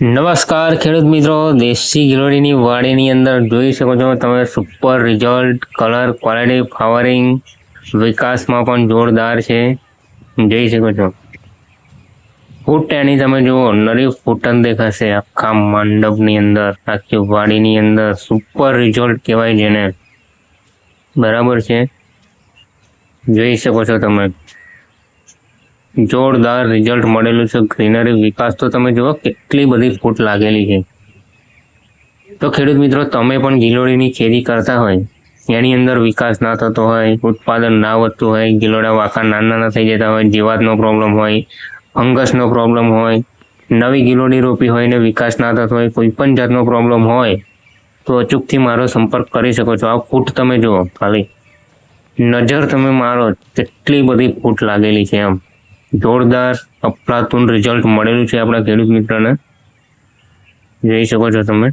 નમસ્કાર, ખેડૂત મિત્રો. દેશી ગિલોડીની વાડીની અંદર જોઈ શકો છો, તમે super result colour quality flowering વિકાસમાં પણ જોરદાર છે. જોઈ શકો છો. ફૂટ એની તમે જુઓ, નરી ફૂટન દેખાશે આખા મંડપની અંદર, આખી વાડીની અંદર. સુપર રિઝલ્ટ કહેવાય જેને. બરાબર છે? જોઈ શકો છો તમે. જોરદાર રિઝલ્ટ મળેલું છે. ગ્રીનરી વિકાસ તો તમે જુઓ કેટલી બધી ફૂટ લાગેલી છે. તો ખેડૂત મિત્રો, તમે પણ ગિલોડીની ખેતી કરતા હોય, એની અંદર વિકાસ ના થતો હોય, ઉત્પાદન ના વધતું હોય, ગિલોડા વાંકા નાના નાના થઈ જતા હોય, જીવાતનો પ્રોબ્લેમ હોય ફંગસનો પ્રોબ્લેમ હોય, નવી ગિલોડી રોપી હોય ને વિકાસ ના થતો હોય, કોઈ પણ જાતનો પ્રોબ્લેમ હોય, તો અચૂકથી મારો સંપર્ક કરી શકો છો. આ ફૂટ તમે જુઓ ખાલી. નજર તમે મારો, કેટલી બધી ફૂટ લાગેલી છે એમ. જોરદાર અફલાતુન રિઝલ્ટ મળેલું છે આપણા ખેડૂત મિત્રને. જોઈ શકો છો તમે.